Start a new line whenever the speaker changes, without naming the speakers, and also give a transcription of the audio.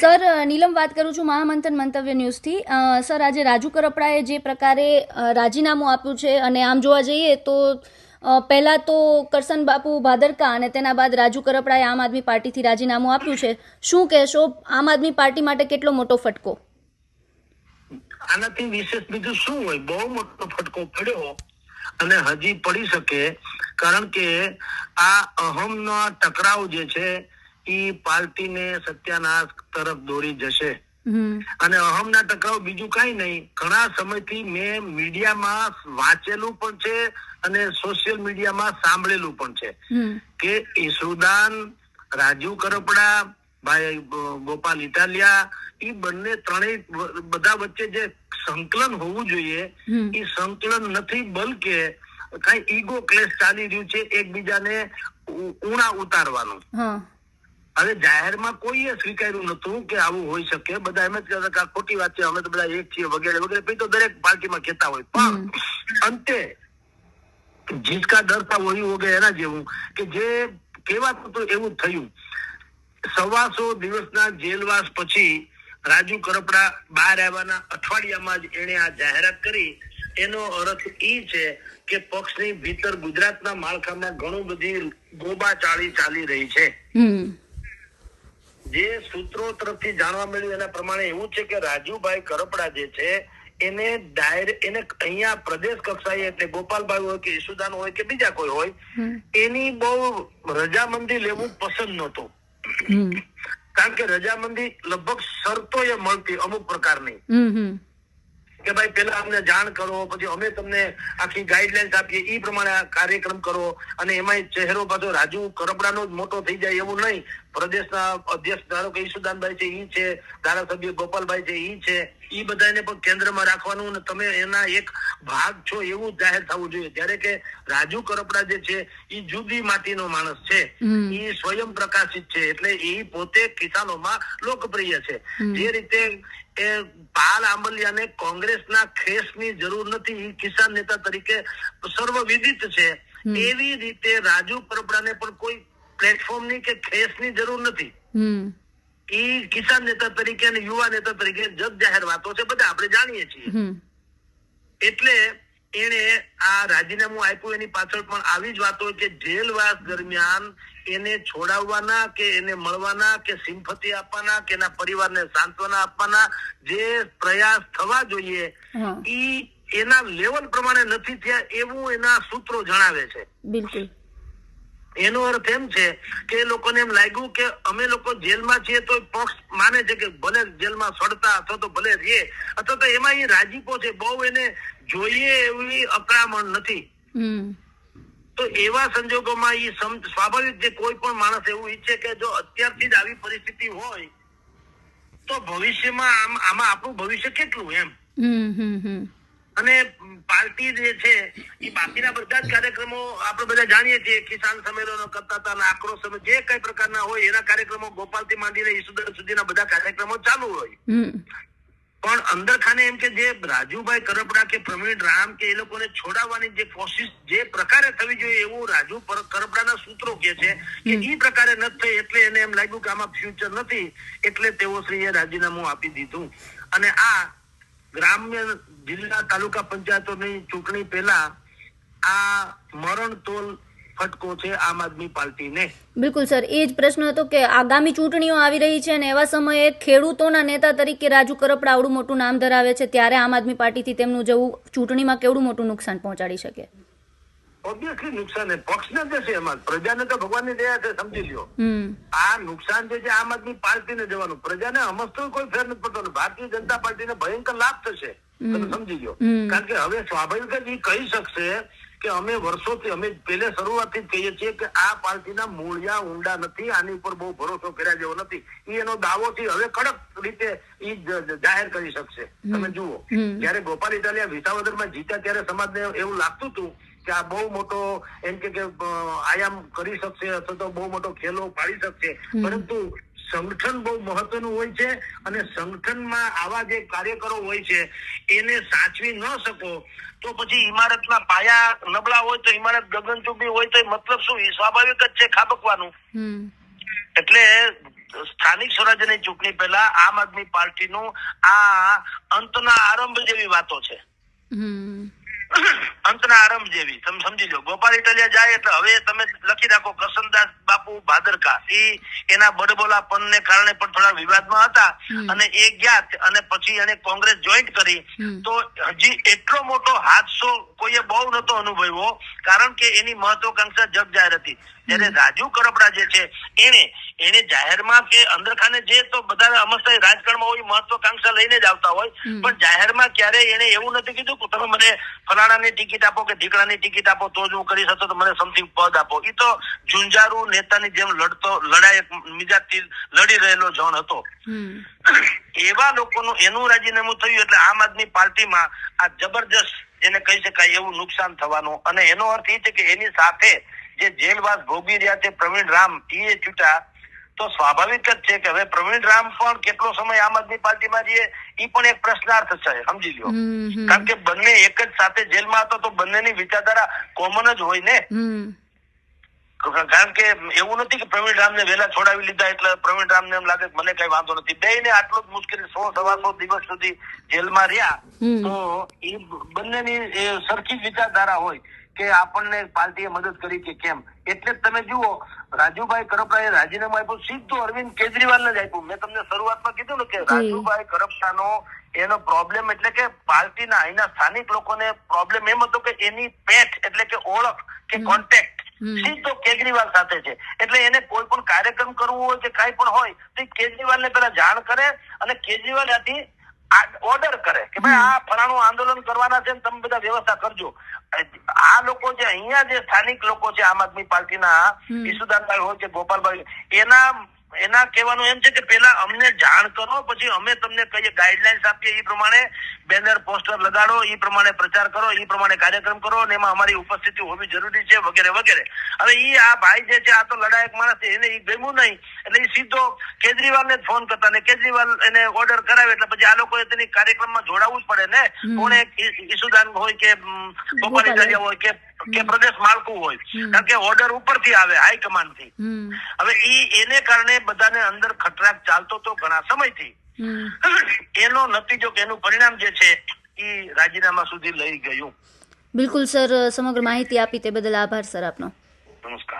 Sir, નીલમ વાત કરું છું મહામંથન મંતવ્ય ન્યૂઝથી. સર, આજે રાજુ કરપડાએ જે પ્રકારે રાજીનામું આપ્યું છે અને આમ જોવા જઈએ તો પહેલાં તો કરસન બાપુ ભાદરકા અને તેના બાદ રાજુ કરપડાએ આમ આદમી પાર્ટીથી રાજીનામું આપ્યું છે. શું કહેશો, આમ આદમી પાર્ટી માટે કેટલો મોટો ફટકો?
આનાથી વિશેષ બીજું શું હોય? બહુ મોટો ફટકો પડ્યો અને હજી પડી શકે. કારણ કે આ અહમનો ટકરાવ જે છે એ પાર્ટીને સત્યાનાશ તરફ દોરી જશે. અને અહમના ટકાઉ બીજું કઈ નહીં. ઘણા સમયથી મેં મીડિયામાં વાંચેલું પણ છે અને સોશિયલ મીડિયામાં સાંભળેલું પણ છે. કે ઈસુદાન રાજુ કરપડા ભાઈ ગોપાલ ઇટાલિયા એ બંને ત્રણેય બધા વચ્ચે જે સંકલન હોવું જોઈએ. એ સંકલન નથી બલકે કઈ ઈગો ક્લેશ ચાલી રહ્યું છે એકબીજાને ઉણા ઉતારવાનું. હવે જાહેરમાં કોઈએ સ્વીકાર્યું નતું કે આવું હોઈ શકે. બધા એમ જ કહેતા કે આ ખોટી વાત છે અમે તો બધા એક છીએ વગેરે વગેરે. પછી તો દરેક પાર્ટીમાં કહેતા હોય. પણ અંતે જીસકા ડરતા વહી વગેરે એના જેવું કે જે કહેવાતું હતું એવું થયું. સવાસો દિવસના જેલવાસ પછી રાજુ કરપડા બહાર આવવાના અઠવાડિયામાં જ એણે આ જાહેરાત કરી. એનો અર્થ એ છે કે પક્ષની ભીતર ગુજરાતના માળખામાં ઘણું બધી ગોબા ચાળી ચાલી રહી છે. જે સૂત્રો તરફથી જાણવા મળ્યું એના પ્રમાણે એવું છે કે રાજુભાઈ કરપડા જે છે એને ડાયર એને અહીંયા પ્રદેશ કક્ષાએ એટલે ગોપાલભાઈ હોય કે ઈસુદાન હોય કે બીજા કોઈ હોય એની બહુ રજામંદી લેવું પસંદ નહોતું. કારણ કે રજામંદી લગભગ શરતો એ મળતી અમુક પ્રકારની. કે ભાઈ પેલા અમને જાણ કરો, પછી અમે તમને આખી ગાઈડલાઈન્સ આપીએ એ પ્રમાણે કાર્યક્રમ કરો. અને એમાં ચહેરો પાછો રાજુ કરબડાનો જ મોટો થઈ જાય એવું નહીં. પ્રદેશના અધ્યક્ષ ધારો કે ઈશુદાનભાઈ છે, ઈ છે, ધારાસભ્ય ગોપાલભાઈ છે, ઈ છે. ઈ બધાને પણ કેન્દ્રમાં રાખવાનું અને તમે એના એક ભાગ છો એવું જાહેર થવું જોઈએ. જ્યારે કે રાજુ કરપડા જે છે એ જુદી માટીનો માણસ છે.
એ
ઈ સ્વયં પ્રકાશિત છે. એટલે એ પોતે કિસાનોમાં લોકપ્રિય છે. જે રીતે એ પાલ આંબલિયાને કોંગ્રેસના ખેસની જરૂર નથી ઈ કિસાન નેતા તરીકે સર્વવિદિત છે. એવી રીતે રાજુ કરપડાને પણ કોઈ પ્લેટફોર્મની કે ખેસની જરૂર નથી. ઈ કિસાન નેતા તરીકે અને યુવા નેતા તરીકે જગ જાહેર વાતો છે બધા આપણે જાણીએ છીએ. એટલે એને આ રાજીનામું આપ્યું એની પાછળ પણ આવી જ વાતો કે જેલવાસ દરમિયાન એને છોડાવવાના કે એને મળવાના કે સિમ્પતિ આપવાના કે એના પરિવારને સાંત્વના આપવાના જે પ્રયાસ થવા જોઈએ ઈ એના લેવલ પ્રમાણે નથી થયા એવું એના સૂત્રો જણાવે છે.
બિલકુલ.
એનો અર્થ એમ છે કે એ લોકોને એમ લાગ્યું કે અમે લોકો જેલમાં છીએ તો પક્ષ માને છે કે ભલે જેલમાં સડતા અથવા તો ભલે રે અથવા તો એમાં એ રાજીપો છે બહુ એને જોઈએ એવી અકળામણ નથી. તો એવા સંજોગોમાં એ સ્વાભાવિક જે કોઈ પણ માણસ એવું ઈચ્છે કે જો અત્યારથી જ આવી પરિસ્થિતિ હોય તો ભવિષ્યમાં આમ આમાં આપણું ભવિષ્ય કેટલું એમ?
હમ હમ હમ.
અને પાર્ટી જે છે એ બાકીના બધા જ કાર્યક્રમો આપણે બધા જાણીએ છીએ. કિસાન સંમેલનો કરતા હતા આક્રોશ જે કઈ પ્રકારના હોય એના કાર્યક્રમો ગોપાલથી માંડીને ઈસુદર સુધીના બધા કાર્યક્રમો ચાલુ હોય. પણ અંદર ખાને એમ કે જે રાજુભાઈ કરપડા કે પ્રવીણ રામ કે એ લોકોને છોડાવવાની જે કોશિશ જે પ્રકારે થવી જોઈએ એવું રાજુ કરપડાના સૂત્રો કે છે કે એ પ્રકારે નથી થઈ એટલે એને એમ લાગ્યું કે આમાં ફ્યુચર નથી એટલે તેઓ શ્રીએ રાજીનામું આપી દીધું. અને આ ગ્રામ્ય જિલ્લા તાલુકા પંચાયતોની ચૂંટણી પહેલા આ મરણતોલ ફટકો છે આમ આદમી પાર્ટીને.
બિલકુલ સર, એ જ પ્રશ્ન હતો કે આગામી ચૂંટણીઓ આવી રહી છે અને એવા સમયે ખેડૂતોના નેતા તરીકે રાજુ કરપડા આવડું મોટું નામ ધરાવે છે, ત્યારે આમ આદમી પાર્ટીથી તેમનું જવું ચૂંટણીમાં કેવડું મોટું નુકસાન પહોંચાડી શકે?
ઓબ્વિયસલી નુકસાન પક્ષને જશે એમાં. પ્રજાને તો ભગવાનની દયા છે સમજી લ્યો. આ નુકસાન જે છે આમ આદમી પાર્ટીને જવાનું. પ્રજાને હમસતો કોઈ ફેર નથી પડતો. ભારતીય જનતા પાર્ટીને ભયંકર લાભ થશે. તમે સમજી લો કારણ કે હવે સ્વાભાવિક જ એ કહી શકશે કે અમે વર્ષોથી અમે પેલે શરૂઆતથી જ કહીએ છીએ કે આ પાર્ટીના મૂળિયા ઊંડા નથી આની ઉપર બહુ ભરોસો કર્યા જેવો નથી. એ એનો દાવોથી હવે કડક રીતે જ- જાહેર કરી શકશે. તમે જુઓ. જયારે ગોપાલ ઇટાલિયા વિસાવદરમાં જીત્યા ત્યારે સમાજને એવું લાગતું હતું કે આ બહુ મોટો એમ કે કે, આયામ કરી શકશે અથવા તો બહુ મોટો ખેલો પાડી શકશે. પરંતુ સંગઠન બહુ મહત્વનું હોય છે અને સંગઠનમાં આવા જે કાર્યકરો હોય છે એને સાચવી ન શકો તો પછી ઇમારતના પાયા નબળા હોય તો ઇમારત ગગનચુંબી હોય તો મતલબ શું? સ્વાભાવિક જ છે ખાબકવાનું. એટલે સ્થાનિક સ્વરાજ્યની ચૂંટણી પહેલા આમ આદમી પાર્ટીનું આ અંતના આરંભ જેવી વાતો છે. અંતના આરંભ જેવી. તમે સમજી લો ગોપાલ ઇટલિયા જાય એટલે હવે તમે લખી રાખો કરસનદાસ બાપુ ભાદરકા. એ એના બડબોલા ને કારણે પણ થોડા વિવાદમાં હતા અને એ ગયા અને પછી એને કોંગ્રેસ જોઈન્ટ કરી. તો હજી એટલો મોટો હાદસો કોઈએ બહુ નતો અનુભવ્યો કારણ કે એની મહત્વકાંક્ષા જગ જાહેર હતી. જ્યારે રાજુ કરપડા જે છે એને એને જાહેરમાં કે અંદરખાને જે તો બધા અમસ્તા રાજકારણમાં હોય મહત્વકાંક્ષા લઈને જ આવતા હોય પણ જાહેરમાં ક્યારે એને એવું નથી કીધું કે તમે મને ફલાણાની ટિકિટ આપો કે ઢીકણાની ટિકિટ આપો તો જ હું કરી શકતો તો મને સમથિંગ પદ આપો. એ તો ઝુંઝારુ નેતાની જેમ લડતો લડાયક મિજાજથી લડી રહેલો જણ હતો. એવા લોકોનું એનું રાજીનામું થયું એટલે આમ આદમી પાર્ટીમાં આ જબરજસ્ત જેને કહી શકાય એવું નુકસાન થવાનું. અને એનો અર્થ એ છે કે એની સાથે જે જેલવાસ ભોગવી રહ્યા છે પ્રવીણ રામ એ છૂટા તો સ્વાભાવિક જ છે કે હવે પ્રવીણ રામ પણ કેટલો સમય આમ આદમી પાર્ટીમાં રહીએ એ પણ એક પ્રશ્નાર્થ છે સમજી લ્યો. કારણ કે બંને એક જ સાથે જેલમાં હતો તો બંનેની વિચારધારા કોમન જ હોય ને. કારણ કે એવું નથી કે પ્રવીણ રામને વહેલા છોડાવી લીધા એટલે પ્રવીણ રામને એમ લાગે મને કઈ વાંધો નથી. બે ને આટલો જ મુશ્કેલી સો સવાસો દિવસ સુધી જેલમાં રહ્યા. તો એ બંનેની સરખી વિચારધારા હોય. કે આપણને પાર્ટીએ મદદ કરી કે કેમ? એટલે તમે જુઓ રાજુભાઈ કરપડાએ રાજીનામું આપ્યું સીધું અરવિંદ કેજરીવાલને જ આપ્યું. મેં તમને શરૂઆતમાં કીધું ને કે રાજુભાઈ કરપડાનો એનો પ્રોબ્લેમ એટલે કે પાર્ટીના અહીંના સ્થાનિક લોકોને પ્રોબ્લેમ એમ હતો કે એની પેઠ એટલે કે ઓળખ કે કોન્ટેક્ટ. સીધો કેજરીવાલ સાથે છે. એટલે એને કોઈ પણ કાર્યક્રમ કરવો હોય કે કઈ પણ હોય તો કેજરીવાલને પેલા જાણ કરે અને કેજરીવાલ ત્યાંથી ઓર્ડર કરે કે ભાઈ આ ફલાણું આંદોલન કરવાના છે ને તમે બધા વ્યવસ્થા કરજો આ લોકો જે અહીંયા જે સ્થાનિક લોકો છે આમ આદમી પાર્ટીના. ઈસુદાનભાઈ હોય છે ગોપાલભાઈ એના એના કહેવાનું એમ છે કે પેલા અમને જાણ કરો પછી અમે તમને કહીએ. ગાઈડલાઇન્સ આપીએ એ પ્રમાણે બેનર પોસ્ટર લગાડો એ પ્રમાણે પ્રચાર કરો એ પ્રમાણે કાર્યક્રમ કરો અને એમાં અમારી ઉપસ્થિતિ હોવી જરૂરી છે વગેરે વગેરે. હવે એ આ ભાઈ જે છે આ તો લડાયક માણસ છે એને એ ગમ્યું નહીં. એટલે એ સીધો કેજરીવાલને જ ફોન કરતા ને કેજરીવાલ એને ઓર્ડર કરાવે એટલે પછી આ લોકોએ તેની કાર્યક્રમમાં જોડાવવું જ પડે ને. ઈ- ઈસુદાન હોય કે ગોપાલ. હોય કે કે પ્રદેશ માળખું હોય. કારણ કે ઓર્ડર ઉપરથી આવે
હાઈકમાન્ડથી.
હવે ઈ એને કારણે બધાને અંદર ખટરાક ચાલતો તો ઘણા સમયથી. એનો નતીજો કે એનું પરિણામ જે છે ઈ રાજીનામા સુધી લઈ ગયું.
બિલકુલ સર. સમગ્ર માહિતી આપી તે બદલ આભાર સર આપનો.
નમસ્કાર.